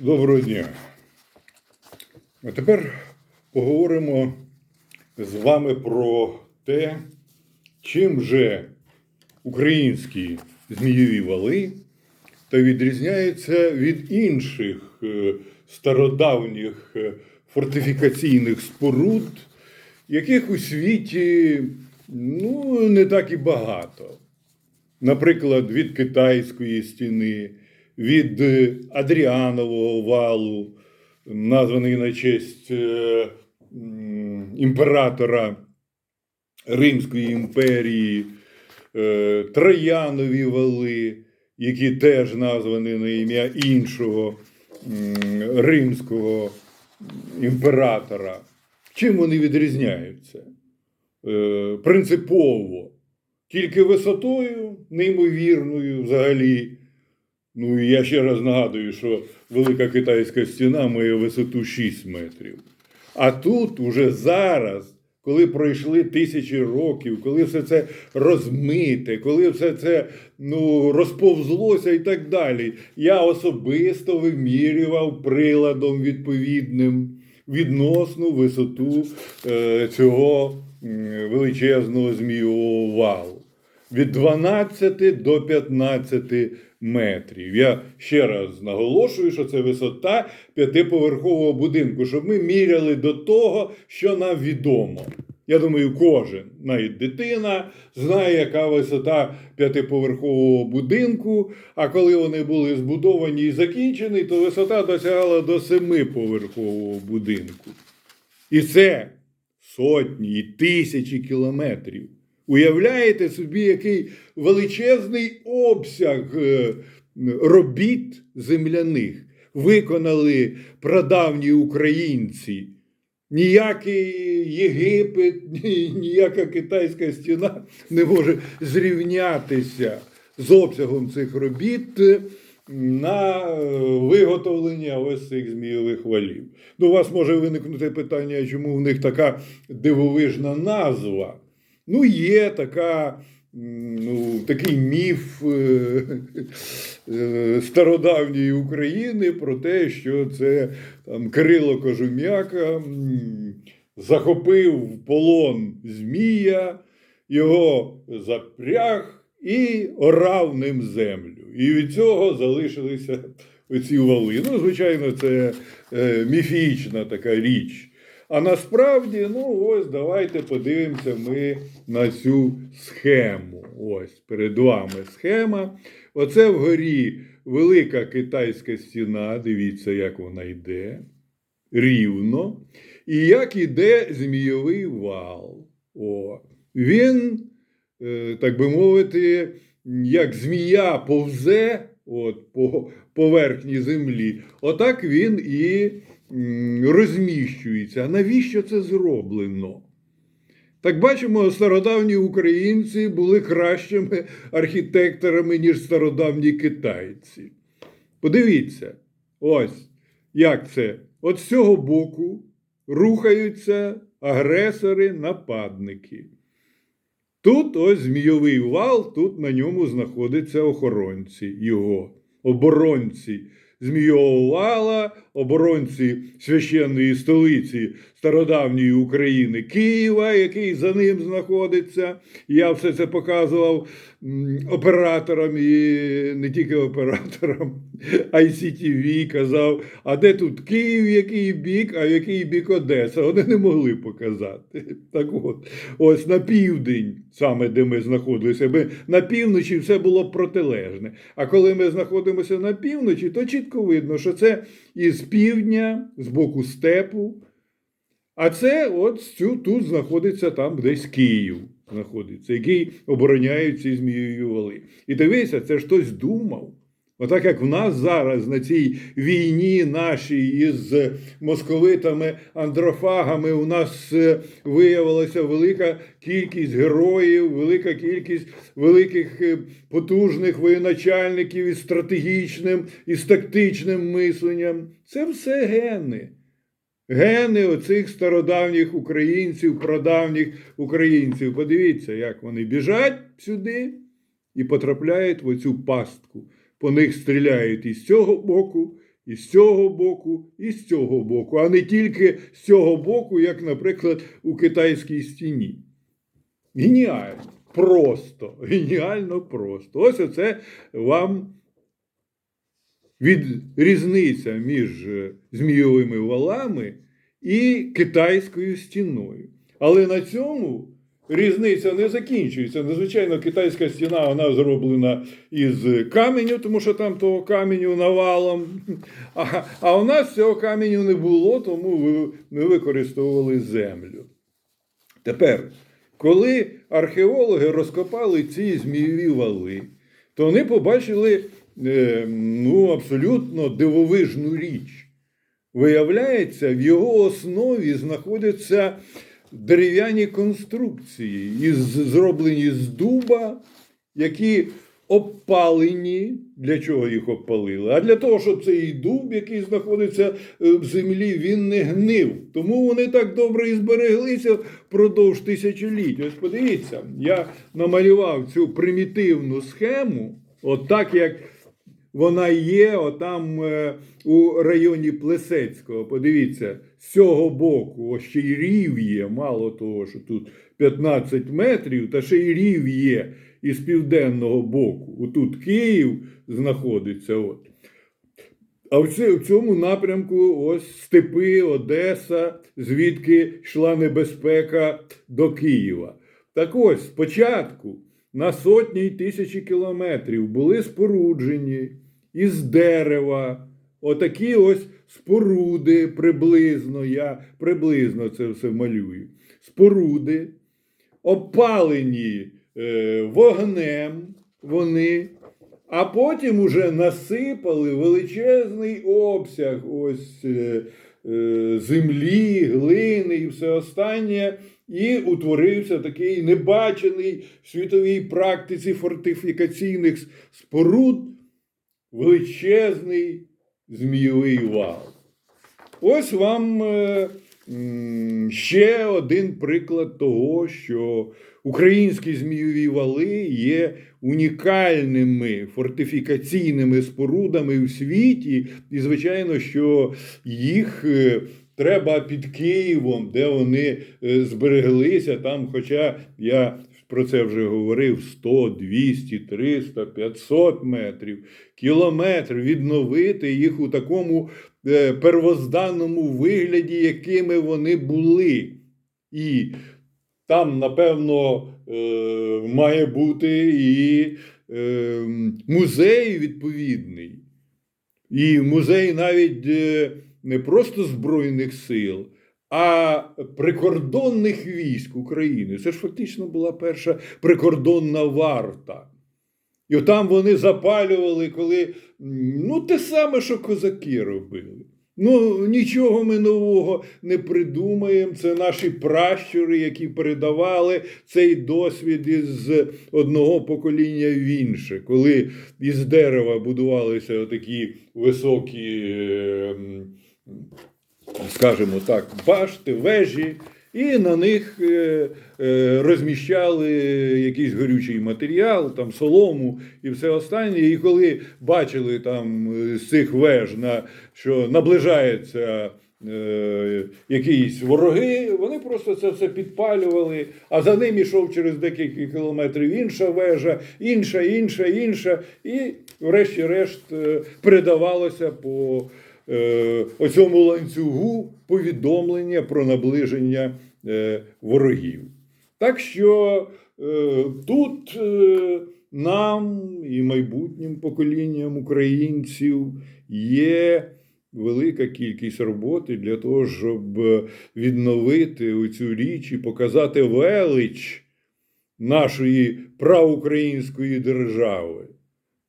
Доброго дня. А тепер поговоримо з вами про те, чим же українські змійові вали та відрізняються від інших е, стародавніх е, фортифікаційних споруд, яких у світі ну, не так і багато наприклад, від Китайської стіни, від е, Адріанового валу, названий на честь е, імператора Римської імперії, е, Троянові вали, які теж названі на ім'я іншого римського імператора. Чим вони відрізняються? Принципово тільки висотою неймовірною взагалі. Ну і я ще раз нагадую, що Велика Китайська стіна має висоту 6 метрів. А тут уже зараз, коли пройшли тисячі років, коли все це розмите, коли все це ну, розповзлося і так далі, я особисто вимірював приладом відповідним відносну висоту е, цього величезного змійового валу від 12 до 15 метрів. Я ще раз наголошую, що це висота п'ятиповерхового будинку, щоб ми міряли до того, що нам відомо. Я думаю, кожен, навіть дитина, знає, яка висота п'ятиповерхового будинку. А коли вони були збудовані і закінчені, то висота досягала до семиповерхового будинку. І це сотні і тисячі кілометрів. Уявляєте собі, який величезний обсяг е, робіт земляних виконали прадавні українці. Ніякий Єгипет, ніяка китайська стіна не може зрівнятися з обсягом цих робіт е, на е, виготовлення ось цих змійових валів. Ну, у вас може виникнути питання, чому в них така дивовижна назва. Ну, є така, ну, такий міф е, е, стародавньої України про те, що це там, Кирило Кожум'яка захопив в полон Змія, його запряг і орав ним землю. І від цього залишилися оці вали. Ну, звичайно, це е, міфічна така річ. А насправді, ну ось давайте подивимося ми на цю схему. Ось перед вами схема. Оце вгорі велика китайська стіна. Дивіться, як вона йде. Рівно. І як іде змійовий вал. О, він, е, так би мовити, як змія повзе от, по поверхні землі, отак він і розміщується. А навіщо це зроблено? Так бачимо, стародавні українці були кращими архітекторами, ніж стародавні китайці. Подивіться, ось як це. От з цього боку рухаються агресори-нападники. Тут ось змійовий вал, тут на ньому знаходяться охоронці його, оборонці змійового вала, оборонці священної столиці стародавньої України Києва, який за ним знаходиться. Я все це показував операторам і не тільки операторам ICTV, казав, а де тут Київ, який бік, а який бік Одеса. Вони не могли показати. Так от, ось на південь, саме де ми знаходилися, ми на півночі все було протилежне. А коли ми знаходимося на півночі, то чітко видно, що це із півдня, з боку степу. А це от тут знаходиться там десь Київ, знаходиться, який обороняє ці змієві вали. І дивися, це ж хтось думав. Отак як в нас зараз на цій війні нашій із московитами, андрофагами, у нас е, виявилася велика кількість героїв, велика кількість великих е, потужних воєначальників із стратегічним і з тактичним мисленням. Це все гени. Гени оцих стародавніх українців, прадавніх українців. Подивіться, як вони біжать сюди і потрапляють в оцю пастку. По них стріляють із цього боку, і з цього боку, і з цього боку, а не тільки з цього боку, як, наприклад, у китайській стіні. Геніально. Просто, геніально просто. Ось оце вам від різниця між е, змійовими валами і китайською стіною. Але на цьому різниця не закінчується. Надзвичайно, китайська стіна вона зроблена із каменю, тому що там того каменю навалом. А, а у нас цього каменю не було, тому ми використовували землю. Тепер, коли археологи розкопали ці змійові вали, то вони побачили ну, абсолютно дивовижну річ. Виявляється, в його основі знаходяться дерев'яні конструкції, із, зроблені з дуба, які обпалені. Для чого їх обпалили? А для того, щоб цей дуб, який знаходиться е, в землі, він не гнив. Тому вони так добре і збереглися впродовж тисячоліть. Ось подивіться, я намалював цю примітивну схему, от як вона є отам е, у районі Плесецького. Подивіться, з цього боку, ось ще й рів є, мало того, що тут 15 метрів, та ще й рів є із південного боку. Отут Київ знаходиться. От. А в цьому напрямку ось степи, Одеса, звідки йшла небезпека до Києва. Так ось спочатку на сотні й тисячі кілометрів були споруджені із дерева. Отакі ось споруди приблизно, я приблизно це все малюю. Споруди, опалені е, вогнем вони, а потім уже насипали величезний обсяг ось е, е, землі, глини і все останнє, і утворився такий небачений в світовій практиці фортифікаційних споруд величезний змійовий вал. Ось вам е, ще один приклад того, що українські змійові вали є унікальними фортифікаційними спорудами в світі, і, звичайно, що їх е, треба під Києвом, де вони е, збереглися, там, хоча я про це вже говорив: 100, 200, 300, 500 метрів, кілометр відновити їх у такому е, первозданному вигляді, якими вони були. І там, напевно, е, має бути і музей відповідний. І музей навіть не просто Збройних сил, а прикордонних військ України. Це ж фактично була перша прикордонна варта. І там вони запалювали, коли ну те саме, що козаки робили. Ну, нічого ми нового не придумаємо. Це наші пращури, які передавали цей досвід із одного покоління в інше, коли із дерева будувалися такі високі, е, м, скажімо так, башти, вежі, і на них е, е, розміщали якийсь горючий матеріал, там солому і все останнє. І коли бачили там е, з цих веж, на, що наближається. Якісь вороги, вони просто це все підпалювали, а за ним йшов через декілька кілометрів інша вежа, інша, інша, інша, і, врешті-решт, передавалося по оцьому ланцюгу повідомлення про наближення е, ворогів. Так що е, тут е, нам і майбутнім поколінням українців є велика кількість роботи для того, щоб відновити цю річ і показати велич нашої праукраїнської держави.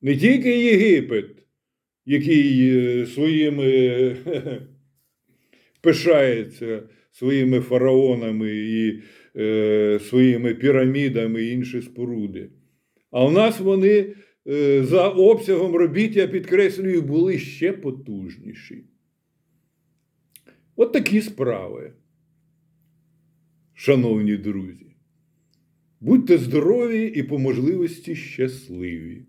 Не тільки Єгипет, який е, своїми пишається своїми фараонами і е, своїми пірамідами і інші споруди. А у нас вони е, за обсягом робіт, я підкреслюю, були ще потужніші. От такі справи, шановні друзі. Будьте здорові і по можливості щасливі.